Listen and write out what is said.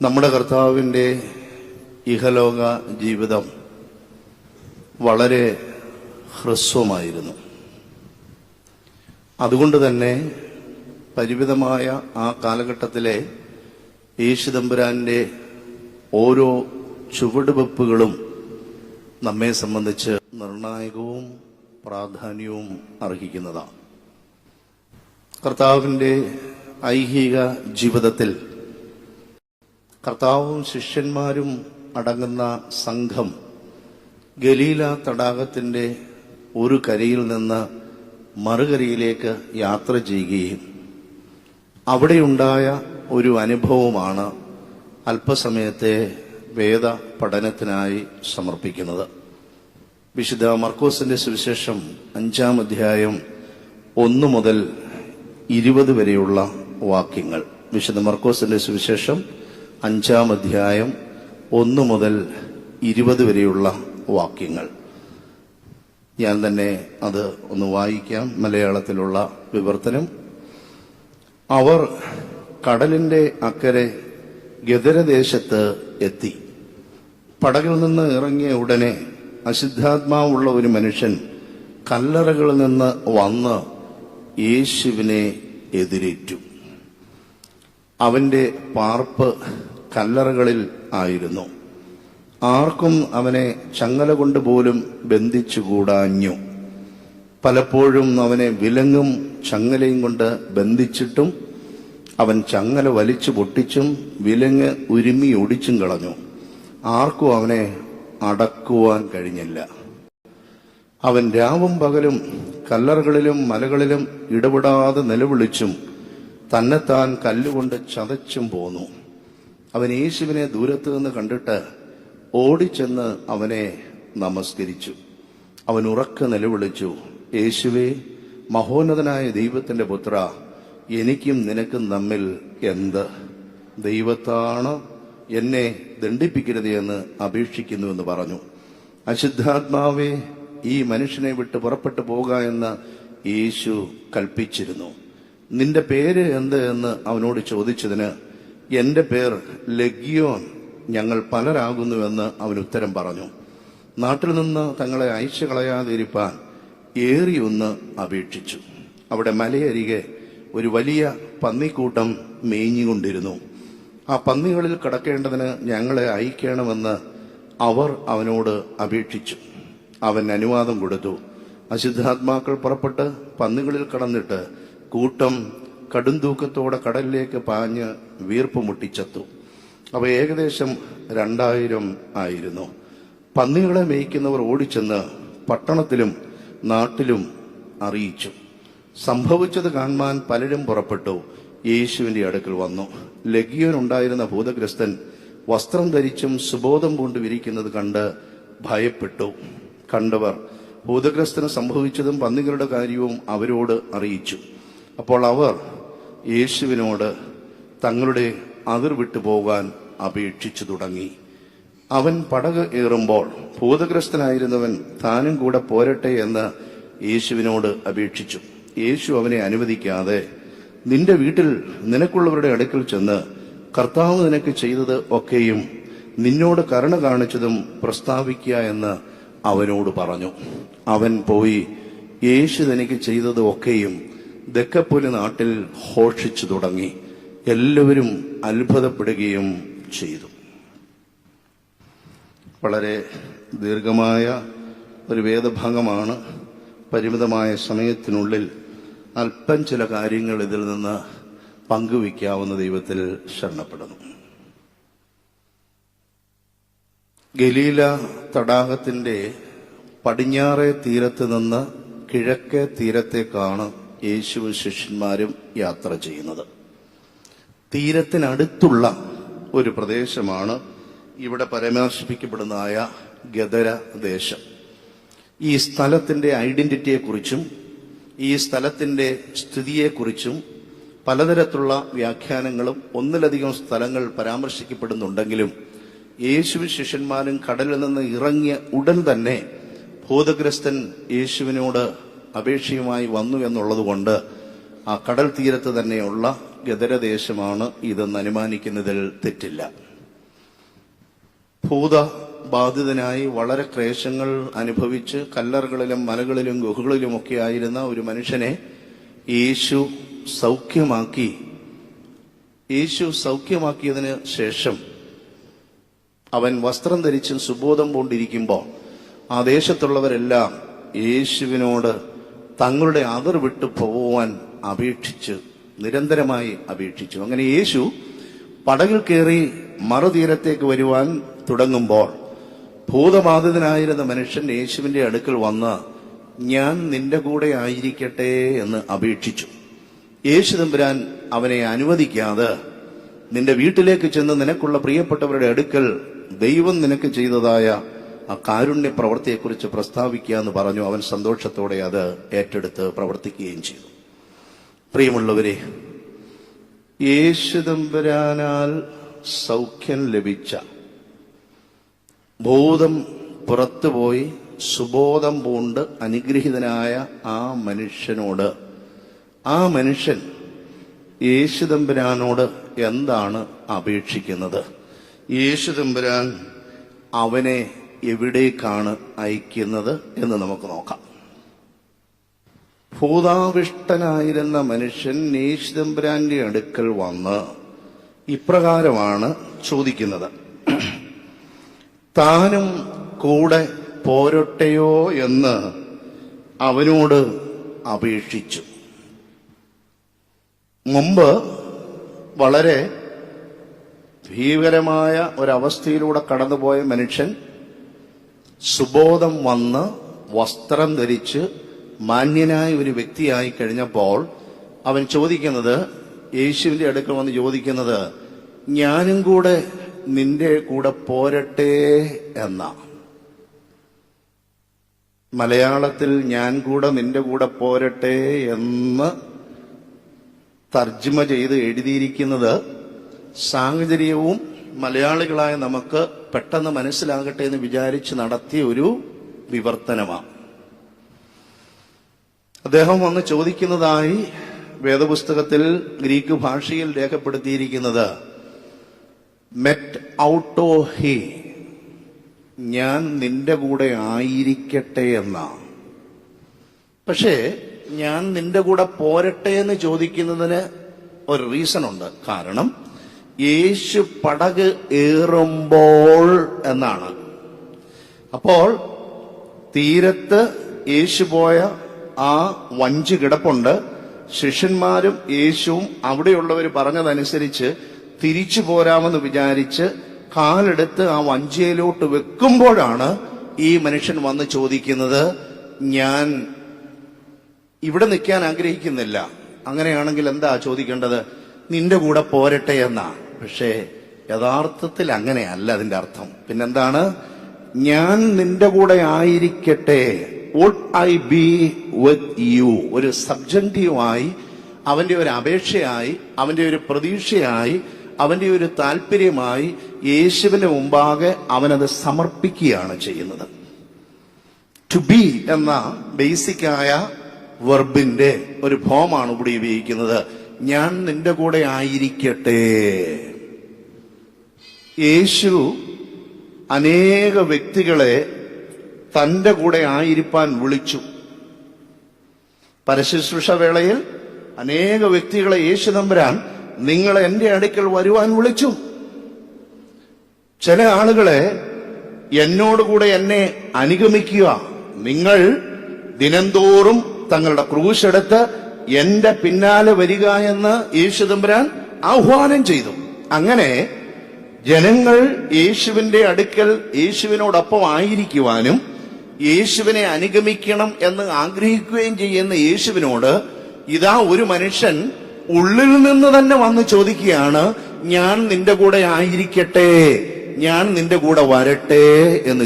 നമ്മുടെ കർത്താവിന്റെ ഇഹലോക ജീവിതം വളരെ ഹ്രസ്വമായിരുന്നു. അതുകൊണ്ട് തന്നെ പരിമിതമായ ആ കാലഘട്ടത്തിലെ യേശുദമ്പുരാന്റെ ഓരോ ചുവടുവെപ്പുകളും നമ്മെ സംബന്ധിച്ച് നിർണായകവും പ്രാധാന്യവും അർഹിക്കുന്നതാണ്. കർത്താവിന്റെ ഐഹിക ജീവിതത്തിൽ കർത്താവും ശിഷ്യന്മാരും അടങ്ങുന്ന സംഘം ഗലീല തടാകത്തിന്റെ ഒരു കരയിൽ നിന്ന് മറുകരയിലേക്ക് യാത്ര ചെയ്യുകയും അവിടെയുണ്ടായ ഒരു അനുഭവമാണ് അല്പസമയത്തെ വേദ പഠനത്തിനായി സമർപ്പിക്കുന്നത്. വിശുദ്ധ മർക്കോസിന്റെ സുവിശേഷം അഞ്ചാം അധ്യായം ഒന്ന് മുതൽ ഇരുപത് വരെയുള്ള വാക്യങ്ങൾ. വിശുദ്ധ മർക്കോസിന്റെ സുവിശേഷം അഞ്ചാം അധ്യായം ഒന്ന് മുതൽ ഇരുപത് വരെയുള്ള വാക്യങ്ങൾ. ഞാൻ തന്നെ അത് ഒന്ന് വായിക്കാം. മലയാളത്തിലുള്ള വിവർത്തനം. അവർ കടലിന്റെ അക്കരെ ഗദരദേശത്ത് എത്തി. പടകിൽ നിന്ന് ഇറങ്ങിയ ഉടനെ അശുദ്ധാത്മാവുള്ള ഒരു മനുഷ്യൻ കല്ലറകളിൽ നിന്ന് വന്ന് യേശുവിനെ എതിരേറ്റു. അവന്റെ പാർപ്പ് കല്ലറകളിൽ ആയിരുന്നു. ആർക്കും അവനെ ചങ്ങല കൊണ്ട് പോലും ബന്ധിച്ചുകൂടാഞ്ഞു പലപ്പോഴും അവനെ വിലങ്ങും ചങ്ങലയും കൊണ്ട് ബന്ധിച്ചിട്ടും അവൻ ചങ്ങല വലിച്ചു പൊട്ടിച്ചും വിലങ്ങ് ഉരുമി ഒടിച്ചും കളഞ്ഞു. ആർക്കും അവനെ അടക്കുവാൻ കഴിഞ്ഞില്ല. അവൻ രാവും പകലും കല്ലറകളിലും മലകളിലും ഇടപെടാതെ നിലവിളിച്ചും തന്നെത്താൻ കല്ലുകൊണ്ട് ചതച്ചും പോന്നു. അവൻ യേശുവിനെ ദൂരത്ത് നിന്ന് കണ്ടിട്ട് ഓടിച്ചെന്ന് അവനെ നമസ്കരിച്ചു. അവൻ ഉറക്കെ നിലവിളിച്ചു യേശുവേ മഹോന്നതനായ ദൈവത്തിന്റെ പുത്ര എനിക്കും നിനക്കും തമ്മിൽ എന്ത്? ദൈവത്താണ് എന്നെ ദണ്ഡിപ്പിക്കരുത് എന്ന് അപേക്ഷിക്കുന്നുവെന്ന് പറഞ്ഞു. അശുദ്ധാത്മാവേ ഈ മനുഷ്യനെ വിട്ട് പുറപ്പെട്ടു പോക എന്ന് യേശു കൽപ്പിച്ചിരുന്നു. നിന്റെ പേര് എന്ത് എന്ന് അവനോട് ചോദിച്ചതിന് എന്റെ പേർ ലഗിയോൻ. ഞങ്ങൾ പലരാകുന്നുവെന്ന് അവൻ ഉത്തരം പറഞ്ഞു. നാട്ടിൽ നിന്ന് തങ്ങളെ അയച്ചു കളയാതിരിപ്പാൻ ഏറിയൊന്ന് അപേക്ഷിച്ചു. അവിടെ മലയരികെ ഒരു വലിയ പന്നിക്കൂട്ടം മേഞ്ഞുകൊണ്ടിരുന്നു. ആ പന്നികളിൽ കിടക്കേണ്ടതിന് ഞങ്ങളെ അയക്കണമെന്ന് അവർ അവനോട് അപേക്ഷിച്ചു. അവൻ അനുവാദം കൊടുത്തു. അശുദ്ധാത്മാക്കൾ പുറപ്പെട്ട് പന്നികളിൽ കടന്നിട്ട് കൂട്ടം കടുംതൂക്കത്തോടെ കടലിലേക്ക് പാഞ്ഞ് വീർപ്പ് മുട്ടിച്ചെത്തു. അവ ഏകദേശം രണ്ടായിരം ആയിരുന്നു. പന്നികളെ മേയ്ക്കുന്നവർ ഓടിച്ചെന്ന് പട്ടണത്തിലും നാട്ടിലും അറിയിച്ചു. സംഭവിച്ചത് കാണുവാൻ പലരും പുറപ്പെട്ടു. യേശുവിന്റെ അടുക്കൽ വന്നു. ലഘിയൻ ഉണ്ടായിരുന്ന ഭൂതഗ്രസ്തൻ വസ്ത്രം ധരിച്ചും സുബോധം കൊണ്ട് വിരിക്കുന്നത് കണ്ട് ഭയപ്പെട്ടു. കണ്ടവർ ഭൂതഗ്രസ്തന് സംഭവിച്ചതും പന്നികളുടെ കാര്യവും അവരോട് അറിയിച്ചു. അപ്പോൾ അവർ യേശുവിനോട് തങ്ങളുടെ അതിർ വിട്ടു പോകാൻ അപേക്ഷിച്ചു തുടങ്ങി. അവൻ പടക് ഏറുമ്പോൾ ഭൂതഗ്രസ്തനായിരുന്നവൻ താനും കൂടെ പോരട്ടെ എന്ന് യേശുവിനോട് അപേക്ഷിച്ചു. യേശു അവനെ അനുവദിക്കാതെ നിന്റെ വീട്ടിൽ നിനക്കുള്ളവരുടെ അടുക്കൽ ചെന്ന് കർത്താവ് നിനക്ക് ചെയ്തത് ഒക്കെയും നിന്നോട് കരുണ കാണിച്ചതും പ്രസ്താവിക്കുക എന്ന് അവനോട് പറഞ്ഞു. അവൻ പോയി യേശു തനിക്ക് ചെയ്തത് ഒക്കെയും ദക്കപ്പൊലി നാട്ടിൽ ഘോഷിച്ചു തുടങ്ങി. എല്ലാവരും അത്ഭുതപ്പെടുകയും ചെയ്തു. വളരെ ദീർഘമായ ഒരു വേദഭാഗമാണ് പരിമിതമായ സമയത്തിനുള്ളിൽ അല്പം ചില കാര്യങ്ങൾ ഇതിൽ നിന്ന് പങ്കുവയ്ക്കാവുന്ന ദൈവത്തിൽ ശരണപ്പെടുന്നു. ഗലീല തടാകത്തിന്റെ പടിഞ്ഞാറേ തീരത്ത് നിന്ന് കിഴക്കേ തീരത്തേക്കാണ് യേശുവും ശിഷ്യന്മാരും യാത്ര ചെയ്യുന്നത്. തീരത്തിനടുത്തുള്ള ഒരു പ്രദേശമാണ് ഇവിടെ പരാമർശിപ്പിക്കപ്പെടുന്നതായ ഗദര ദേശം. ഈ സ്ഥലത്തിന്റെ ഐഡന്റിറ്റിയെക്കുറിച്ചും ഈ സ്ഥലത്തിന്റെ സ്ഥിതിയെക്കുറിച്ചും പലതരത്തിലുള്ള വ്യാഖ്യാനങ്ങളും ഒന്നിലധികം സ്ഥലങ്ങൾ പരാമർശിക്കപ്പെടുന്നുണ്ടെങ്കിലും യേശു ശിഷ്യന്മാരും കടലിൽ നിന്ന് ഇറങ്ങിയ ഉടൻ തന്നെ ഭൂതഗ്രസ്തൻ യേശുവിനോട് അപേക്ഷയുമായി വന്നു എന്നുള്ളതുകൊണ്ട് ആ കടൽ തീരത്ത് തന്നെയുള്ള ഗദരദേശമാണ് ഇതെന്ന് അനുമാനിക്കുന്നതിൽ തെറ്റില്ല. ഭൂത ബാധിതനായി വളരെ ക്ലേശങ്ങൾ അനുഭവിച്ച് കല്ലറുകളിലും മലകളിലും ഗുഹകളിലുമൊക്കെ ആയിരുന്ന ഒരു മനുഷ്യനെ യേശു സൗഖ്യമാക്കി യേശു സൗഖ്യമാക്കിയതിന് ശേഷം അവൻ വസ്ത്രം ധരിച്ച് സുബോധം കൊണ്ടിരിക്കുമ്പോൾ ആ ദേശത്തുള്ളവരെല്ലാം യേശുവിനോട് തങ്ങളുടെ അതിർ വിട്ടു പോകുവാൻ അപേക്ഷിച്ച് നിരന്തരമായി അപേക്ഷിച്ചു. അങ്ങനെ യേശു പടകിൽ കയറി മറുതീരത്തേക്ക് വരുവാൻ തുടങ്ങുമ്പോൾ ഭൂതബാധിതനായിരുന്ന മനുഷ്യൻ യേശുവിന്റെ അടുക്കൽ വന്ന് ഞാൻ നിന്റെ കൂടെ ആയിരിക്കട്ടെ എന്ന് അപേക്ഷിച്ചു. യേശു തമ്പുരാൻ അവനെ അനുവദിക്കാതെ നിന്റെ വീട്ടിലേക്ക് ചെന്ന് നിനക്കുള്ള പ്രിയപ്പെട്ടവരുടെ അടുക്കൽ ദൈവം നിനക്ക് ചെയ്തതായ ആ കാരുണ്യ പ്രവൃത്തിയെക്കുറിച്ച് പ്രസ്താവിക്കുക എന്ന് പറഞ്ഞു അവൻ സന്തോഷത്തോടെ അത് ഏറ്റെടുത്ത് പ്രവർത്തിക്കുകയും ചെയ്തു. പ്രിയമുള്ളവരെ യേശുദമ്പരാനാൽ സൗഖ്യം ലഭിച്ച ബോധം പുറത്തുപോയി സുബോധം പൂണ്ട് അനുഗ്രഹീതനായ ആ മനുഷ്യനോട് ആ മനുഷ്യൻ യേശുദമ്പരാനോട് എന്താണ് അപേക്ഷിക്കുന്നത്? യേശുദമ്പരാൻ അവനെ എവിടേക്കാണ് അയക്കുന്നത് എന്ന് നമുക്ക് നോക്കാം. ഭൂതാവിഷ്ടനായിരുന്ന മനുഷ്യൻ യേശുദമ്പരാന്റെ അടുക്കൽ വന്ന് ഇപ്രകാരമാണ് ചോദിക്കുന്നത്. താനും കൂടെ പോരട്ടെയോ എന്ന് അവനോട് അപേക്ഷിച്ചു. മുമ്പ് വളരെ ഭീകരമായ ഒരവസ്ഥയിലൂടെ കടന്നുപോയ മനുഷ്യൻ സുബോധം വന്ന് വസ്ത്രം ധരിച്ച് മാന്യനായ ഒരു വ്യക്തിയായി കഴിഞ്ഞപ്പോൾ അവൻ ചോദിക്കുന്നത് യേശുവിന്റെ അടുക്കൽ വന്ന് ചോദിക്കുന്നത് ഞാനും കൂടെ നിന്റെ കൂടെ പോരട്ടെ എന്ന? മലയാളത്തിൽ ഞാൻ കൂടെ നിന്റെ കൂടെ പോരട്ടെ എന്ന് തർജമ ചെയ്ത് എഴുതിയിരിക്കുന്നത് സാഹചര്യവും മലയാളികളായ നമുക്ക് പെട്ടെന്ന് മനസ്സിലാകട്ടെ എന്ന് വിചാരിച്ച് നടത്തിയ ഒരു വിവർത്തനമാണ് അദ്ദേഹം വന്ന് ചോദിക്കുന്നതായി വേദപുസ്തകത്തിൽ ഗ്രീക്ക് ഭാഷയിൽ രേഖപ്പെടുത്തിയിരിക്കുന്നത് മെറ്റ് ഔട്ടോ ഹി ഞാൻ നിന്റെ കൂടെ ആയിരിക്കട്ടെ എന്നാണ് പക്ഷേ ഞാൻ നിന്റെ കൂടെ പോരട്ടെ എന്ന് ചോദിക്കുന്നതിന് ഒരു റീസൺ ഉണ്ട് കാരണം യേശു പടക് ഏറുമ്പോൾ എന്നാണ്. അപ്പോൾ തീരത്ത് യേശു പോയ ആ വഞ്ചി കിടപ്പുണ്ട്. ശിഷ്യന്മാരും യേശുവും അവിടെയുള്ളവർ പറഞ്ഞതനുസരിച്ച് തിരിച്ചു പോരാമെന്ന് വിചാരിച്ച് കാലെടുത്ത് ആ വഞ്ചിയിലോട്ട് വെക്കുമ്പോഴാണ് ഈ മനുഷ്യൻ വന്ന് ചോദിക്കുന്നത് ഞാൻ ഇവിടെ നിൽക്കാൻ ആഗ്രഹിക്കുന്നില്ല. അങ്ങനെയാണെങ്കിൽ എന്താ ചോദിക്കേണ്ടത്? നിന്റെ കൂടെ പോരട്ടെ എന്നാ. പക്ഷേ യഥാർത്ഥത്തിൽ അങ്ങനെയല്ല അതിന്റെ അർത്ഥം. പിന്നെന്താണ്? ഞാൻ നിന്റെ കൂടെ ആയിരിക്കട്ടെ. Would I be with you ഒരു സബ്ജന്റീവായി അവന്റെ ഒരു അപേക്ഷയായി അവന്റെ ഒരു പ്രതീക്ഷയായി അവന്റെ ഒരു താല്പര്യമായി യേശുവിന് മുമ്പാകെ അവനത് സമർപ്പിക്കുകയാണ് ചെയ്യുന്നത്. ടു ബി എന്ന ബേസിക്കായ വെർബിന്റെ ഒരു ഫോമാണ് ഇവിടെ ഉപയോഗിക്കുന്നത്. ഞാൻ നിന്റെ കൂടെ ആയിരിക്കട്ടെ. യേശു അനേക വ്യക്തികളെ തന്റെ കൂടെ ആയിരിക്കാൻ വിളിച്ചു. പരശുശ്രൂഷ വേളയിൽ അനേക വ്യക്തികളെ യേശു തമ്പുരാൻ നിങ്ങൾ എന്റെ അടുക്കൽ വരുവാൻ വിളിച്ചു. ചില ആളുകളെ എന്നോടുകൂടെ എന്നെ അനുഗമിക്കുക. നിങ്ങൾ ദിനംതോറും തങ്ങളുടെ ക്രൂശ് എടുത്ത് എന്റെ പിന്നാലെ വരിക എന്ന് യേശു തമ്പുരാൻ ആഹ്വാനം ചെയ്തു. അങ്ങനെ ജനങ്ങൾ യേശുവിന്റെ അടുക്കൽ യേശുവിനോടൊപ്പം ആയിരിക്കുവാനും യേശുവിനെ അനുഗമിക്കണം എന്ന് ആഗ്രഹിക്കുകയും ചെയ്യുന്ന യേശുവിനോട് ഇതാ ഒരു മനുഷ്യൻ ഉള്ളിൽ നിന്ന് തന്നെ വന്ന് ചോദിക്കുകയാണ് ഞാൻ നിന്റെ കൂടെ ആയിരിക്കട്ടെ ഞാൻ നിന്റെ കൂടെ വരട്ടെ എന്ന്